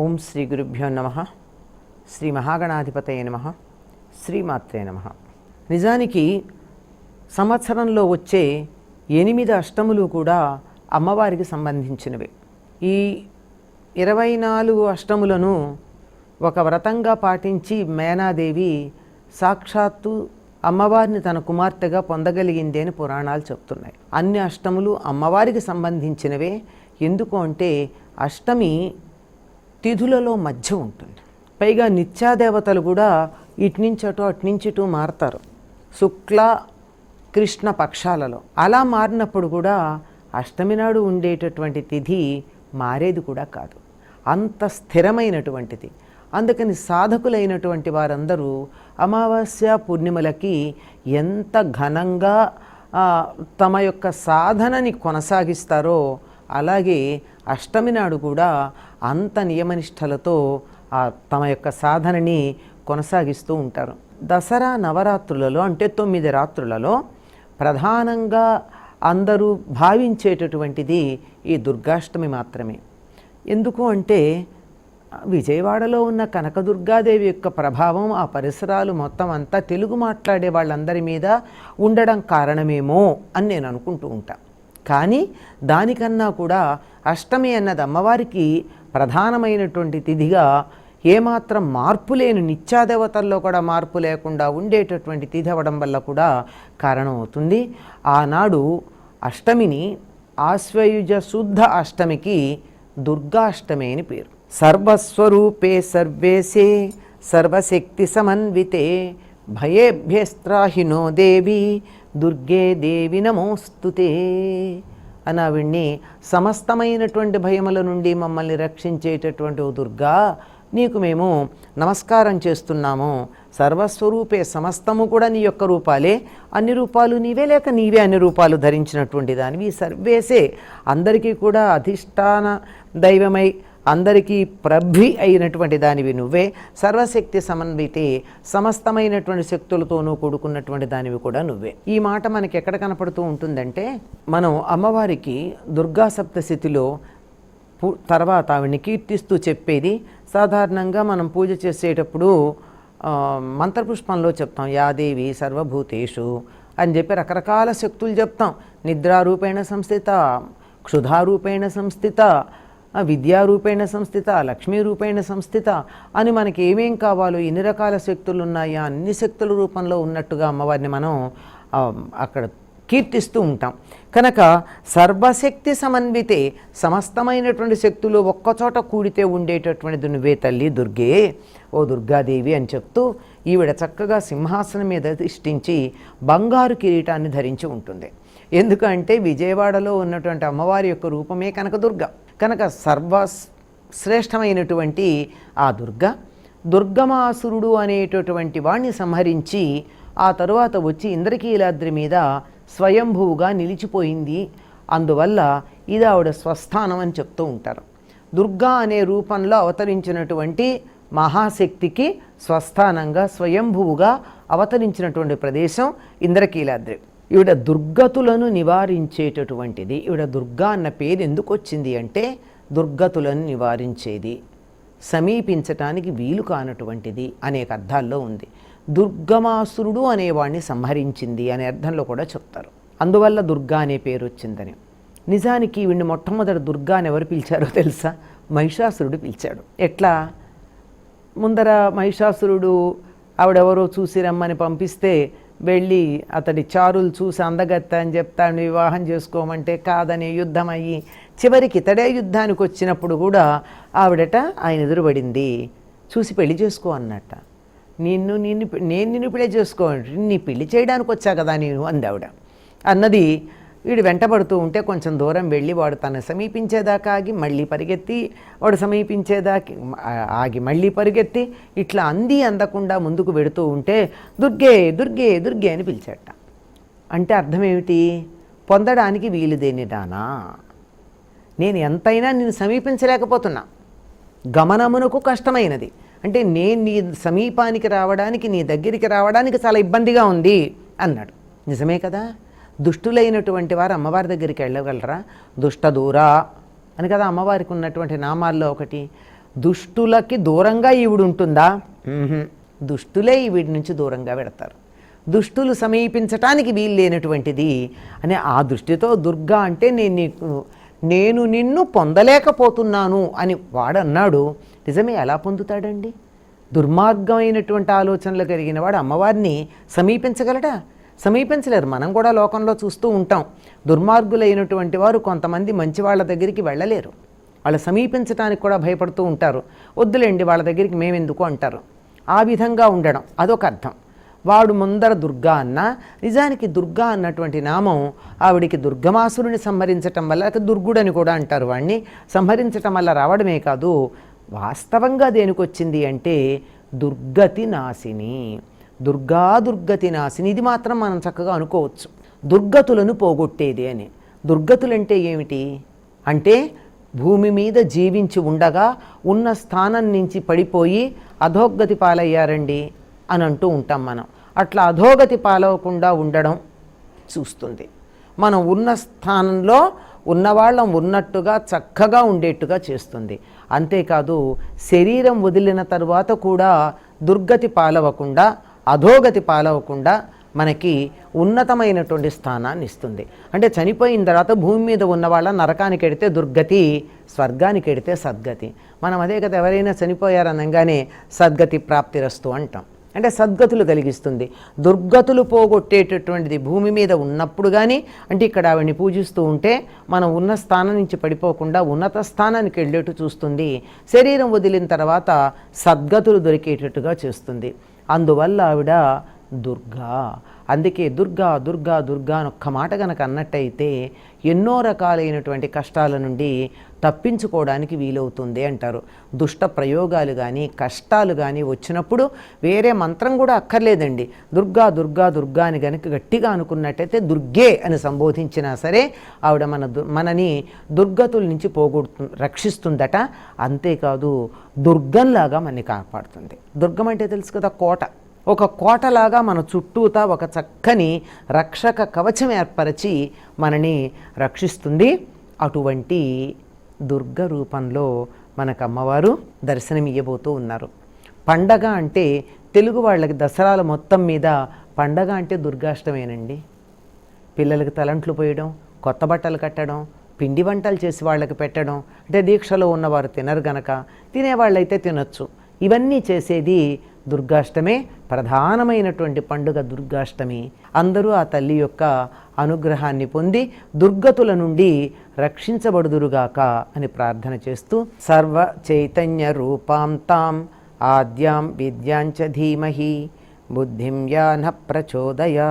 ఓం శ్రీ గురుభ్యో నమ. శ్రీ మహాగణాధిపతయ నమ. శ్రీమాత్రే నమ. నిజానికి సంవత్సరంలో వచ్చే ఎనిమిది అష్టములు కూడా అమ్మవారికి సంబంధించినవి. ఈ ఇరవై నాలుగు అష్టములను ఒక వ్రతంగా పాటించి మేనాదేవి సాక్షాత్తు అమ్మవారిని తన కుమార్తెగా పొందగలిగింది అని పురాణాలు చెప్తున్నాయి. అన్ని అష్టములు అమ్మవారికి సంబంధించినవే. ఎందుకు అంటే అష్టమి తిథులలో మధ్య ఉంటుంది. పైగా నిత్యాదేవతలు కూడా ఇటు నుంచి అటు అటు నుంచి ఇటు మారతారు. శుక్ల కృష్ణ పక్షాలలో అలా మారినప్పుడు కూడా అష్టమి నాడు ఉండేటటువంటి తిథి మారేది కూడా కాదు. అంత స్థిరమైనటువంటిది. అందుకని సాధకులైనటువంటి వారందరూ అమావాస్య పూర్ణిమలకి ఎంత ఘనంగా తమ యొక్క సాధనని కొనసాగిస్తారో అలాగే అష్టమి నాడు కూడా అంత నియమనిష్టలతో ఆ తమ యొక్క సాధనని కొనసాగిస్తూ ఉంటారు. దసరా నవరాత్రులలో అంటే తొమ్మిది రాత్రులలో ప్రధానంగా అందరూ భావించేటటువంటిది ఈ దుర్గాష్టమి మాత్రమే. ఎందుకు అంటే విజయవాడలో ఉన్న కనకదుర్గాదేవి యొక్క ప్రభావం ఆ పరిసరాలు మొత్తం అంతా తెలుగు మాట్లాడే వాళ్ళందరి మీద ఉండడం కారణమేమో అని నేను అనుకుంటూ ఉంటాను కానీ దానికన్నా కూడా అష్టమి అన్నది అమ్మవారికి ప్రధానమైనటువంటి తిథిగా ఏమాత్రం మార్పు లేని నిత్యాదేవతల్లో కూడా మార్పు లేకుండా ఉండేటటువంటి తిథి అవ్వడం వల్ల కూడా కారణమవుతుంది. ఆనాడు అష్టమిని ఆశ్వయుజ శుద్ధ అష్టమికి దుర్గాష్టమి అని పేరు. సర్వస్వరూపే సర్వేసే సర్వశక్తి సమన్వితే భయేభ్యస్త్రాహినో దేవి దుర్గే దేవి నమోస్తుతే అని ఆవిడ్ని సమస్తమైనటువంటి భయముల నుండి మమ్మల్ని రక్షించేటటువంటి ఓ దుర్గా నీకు మేము నమస్కారం చేస్తున్నాము. సర్వస్వరూపే సమస్తము కూడా నీ యొక్క రూపాలే. అన్ని రూపాలు నీవే లేక నీవే అన్ని రూపాలు ధరించినటువంటి దానివి. సర్వేసే అందరికీ కూడా అధిష్టాన దైవమై అందరికీ ప్రభి అయినటువంటి దానివి నువ్వే. సర్వశక్తి సమన్వితే సమస్తమైనటువంటి శక్తులతోనూ కూడుకున్నటువంటి దానివి కూడా నువ్వే. ఈ మాట మనకి ఎక్కడ కనపడుతూ ఉంటుందంటే మనం అమ్మవారికి దుర్గా సప్తశతిలో తర్వాత ఆవిడ్ని కీర్తిస్తూ చెప్పేది సాధారణంగా మనం పూజ చేసేటప్పుడు మంత్రపుష్పంలో చెప్తాం యాదేవి సర్వభూతేషు అని చెప్పి రకరకాల శక్తులు చెప్తాం. నిద్రారూపేణ సంస్థిత క్షుధారూపేణ సంస్థిత విద్యారూపేణ సంస్థిత లక్ష్మీ రూపేణ సంస్థిత అని మనకి ఏమేం కావాలో ఎన్ని రకాల శక్తులు ఉన్నాయో అన్ని శక్తుల రూపంలో ఉన్నట్టుగా అమ్మవారిని మనం అక్కడ కీర్తిస్తూ ఉంటాం. కనుక సర్వశక్తి సమన్వితే సమస్తమైనటువంటి శక్తులు ఒక్కచోట కూడితే ఉండేటటువంటిది నువ్వే తల్లి దుర్గే ఓ దుర్గాదేవి అని చెప్తూ ఈవిడ చక్కగా సింహాసనం మీద అధిష్ఠించి బంగారు కిరీటాన్ని ధరించి ఉంటుంది. ఎందుకంటే విజయవాడలో ఉన్నటువంటి అమ్మవారి యొక్క రూపమే కనకదుర్గ. కనుక సర్వ శ్రేష్టమైనటువంటి ఆ దుర్గ దుర్గమాసురుడు అనేటటువంటి వాణ్ణి సంహరించి ఆ తరువాత వచ్చి ఇంద్రకీలాద్రి మీద స్వయంభువుగా నిలిచిపోయింది. అందువల్ల ఇది ఆవిడ స్వస్థానం అని చెప్తూ ఉంటారు. దుర్గా అనే రూపంలో అవతరించినటువంటి మహాశక్తికి స్వస్థానంగా స్వయంభువుగా అవతరించినటువంటి ప్రదేశం ఇంద్రకీలాద్రి. ఈవిడ దుర్గతులను నివారించేటటువంటిది. ఈవిడ దుర్గా అన్న పేరు ఎందుకు వచ్చింది అంటే దుర్గతులను నివారించేది. సమీపించటానికి వీలు కానటువంటిది అనేక అర్థాల్లో ఉంది. దుర్గమాసురుడు అనేవాడిని సంహరించింది అనే అర్థంలో కూడా చెప్తారు. అందువల్ల దుర్గా అనే పేరు వచ్చిందని. నిజానికి వీణ్ణి మొట్టమొదటి దుర్గా అని ఎవరు పిలిచారో తెలుసా? మహిషాసురుడు పిలిచాడు. ఎట్లా? ముందర మహిషాసురుడు ఆవిడెవరో చూసి రమ్మని పంపిస్తే వెళ్ళి అతడి చారులు చూసి అందగత్త అని చెప్తాను వివాహం చేసుకోమంటే కాదని యుద్ధం అయ్యి చివరికి ఇతడే యుద్ధానికి వచ్చినప్పుడు కూడా ఆవిడట ఆయన ఎదురుపడింది. చూసి పెళ్ళి చేసుకో అన్నట్ట. నిన్ను నిన్ను నేను నిన్ను పెళ్ళి చేసుకో నీ పెళ్ళి చేయడానికి వచ్చా కదా నేను? అంది ఆవిడ. అన్నది వీడు వెంటబడుతూ ఉంటే కొంచెం దూరం వెళ్ళి వాడు తను సమీపించేదాకా ఆగి మళ్ళీ పరిగెత్తి వాడు సమీపించేదాకి ఆగి మళ్ళీ పరిగెత్తి ఇట్లా అంది అందకుండా ముందుకు వెడుతూ ఉంటే దుర్గే దుర్గే దుర్గే అని పిలిచాట. అంటే అర్థం ఏమిటి? పొందడానికి వీలుదేని దానా? నేను ఎంతైనా నిన్ను సమీపించలేకపోతున్నా. గమనమునకు కష్టమైనది. అంటే నేను నీ సమీపానికి రావడానికి నీ దగ్గరికి రావడానికి చాలా ఇబ్బందిగా ఉంది అన్నాడు. నిజమే కదా? దుష్టులైనటువంటి వారు అమ్మవారి దగ్గరికి వెళ్ళగలరా? దుష్ట దూరా అని కదా అమ్మవారికి ఉన్నటువంటి నామాల్లో ఒకటి. దుష్టులకి దూరంగా ఈవిడు ఉంటుందా? దుష్టులే ఈవిడి నుంచి దూరంగా పెడతారు దుష్టులు సమీపించటానికి వీలు లేనటువంటిది అని ఆ దృష్టితో దుర్గా అంటే నేను నీకు నేను నిన్ను పొందలేకపోతున్నాను అని వాడన్నాడు. నిజమే ఎలా పొందుతాడండి? దుర్మార్గమైనటువంటి ఆలోచనలు కలిగిన వాడు అమ్మవారిని సమీపించగలడా? సమీపించలేరు. మనం కూడా లోకంలో చూస్తూ ఉంటాం. దుర్మార్గులైనటువంటి వారు కొంతమంది మంచి వాళ్ళ దగ్గరికి వెళ్ళలేరు. వాళ్ళు సమీపించడానికి కూడా భయపడుతూ ఉంటారు. వద్దులేండి వాళ్ళ దగ్గరికి మేమెందుకు అంటారు. ఆ విధంగా ఉండడం అదొక అర్థం. వాడు ముందర దుర్గా అన్న నిజానికి దుర్గా అన్నటువంటి నామం ఆవిడికి దుర్గమాసురుని సంహరించటం వల్ల దుర్గుడని కూడా అంటారు వాడిని సంహరించటం వల్ల రావడమే కాదు వాస్తవంగా దేనికి వచ్చింది అంటే దుర్గతి నాశిని. దుర్గా దుర్గతి నాశిని. ఇది మాత్రం మనం చక్కగా అనుకోవచ్చు. దుర్గతులను పోగొట్టేది అని. దుర్గతులంటే ఏమిటి? అంటే భూమి మీద జీవించి ఉండగా ఉన్న స్థానం నుంచి పడిపోయి అధోగతి పాలయ్యారండి అని అంటూ ఉంటాం మనం. అట్లా అధోగతి పాలవకుండా ఉండడం చూస్తుంది. మనం ఉన్న స్థానంలో ఉన్నవాళ్ళం ఉన్నట్టుగా చక్కగా ఉండేట్టుగా చేస్తుంది. అంతేకాదు శరీరం వదిలిన తరువాత కూడా దుర్గతి పాలవకుండా అధోగతి పాలవకుండా మనకి ఉన్నతమైనటువంటి స్థానాన్ని ఇస్తుంది. అంటే చనిపోయిన తర్వాత భూమి మీద ఉన్న వాళ్ళ నరకానికి ఎడితే దుర్గతి స్వర్గానికి ఎడితే సద్గతి. మనం అదే కదా ఎవరైనా చనిపోయారనగానే సద్గతి ప్రాప్తిరస్తు అంటాం. అంటే సద్గతులు కలిగిస్తుంది. దుర్గతులు పోగొట్టేటటువంటిది భూమి మీద ఉన్నప్పుడు కానీ అంటే ఇక్కడ ఆవిడని పూజిస్తూ ఉంటే మనం ఉన్న స్థానం నుంచి పడిపోకుండా ఉన్నత స్థానానికి వెళ్ళేట్టు చూస్తుంది. శరీరం వదిలిన తర్వాత సద్గతులు దొరికేటట్టుగా చేస్తుంది. అందువల్ల ఆవిడ దుర్గా. అందుకే దుర్గా దుర్గా దుర్గా అని ఒక్క మాట కనుక అన్నట్టయితే ఎన్నో రకాలైనటువంటి కష్టాల నుండి తప్పించుకోవడానికి వీలవుతుంది అంటారు. దుష్ట ప్రయోగాలు కానీ కష్టాలు కానీ వచ్చినప్పుడు వేరే మంత్రం కూడా అక్కర్లేదండి. దుర్గా దుర్గా దుర్గా అని కనుక గట్టిగా అనుకున్నట్టయితే దుర్గే అని సంబోధించినా సరే ఆవిడ మన దు మనని దుర్గతుల నుంచి పోగొడుతు రక్షిస్తుందట. అంతేకాదు దుర్గంలాగా మనని కాపాడుతుంది. దుర్గం అంటే తెలుసు కదా కోట. ఒక కోటలాగా మన చుట్టూతా ఒక చక్కని రక్షక కవచం ఏర్పరచి మనని రక్షిస్తుంది. అటువంటి దుర్గ రూపంలో మనకు అమ్మవారు దర్శనమియ్యబోతూ ఉన్నారు. పండగ అంటే తెలుగు వాళ్ళకి దసరాల మొత్తం మీద పండగ అంటే దుర్గాష్టమేనండి. పిల్లలకి తలంట్లు పోయడం కొత్త బట్టలు కట్టడం పిండి వంటలు చేసి వాళ్ళకి పెట్టడం అంటే దీక్షలో ఉన్నవారు తినరు గనక తినేవాళ్ళైతే తినొచ్చు. ఇవన్నీ చేసేది దుర్గాష్టమే ప్రధానమైనటువంటి పండుగ దుర్గాష్టమి. అందరూ ఆ తల్లి యొక్క అనుగ్రహాన్ని పొంది దుర్గతుల నుండి రక్షించబడుదురుగాక అని ప్రార్థన చేస్తూ సర్వ చైతన్య రూపాం తాం ఆద్యాం విద్యాంచ ధీమహి బుద్ధిం యాన ప్రచోదయా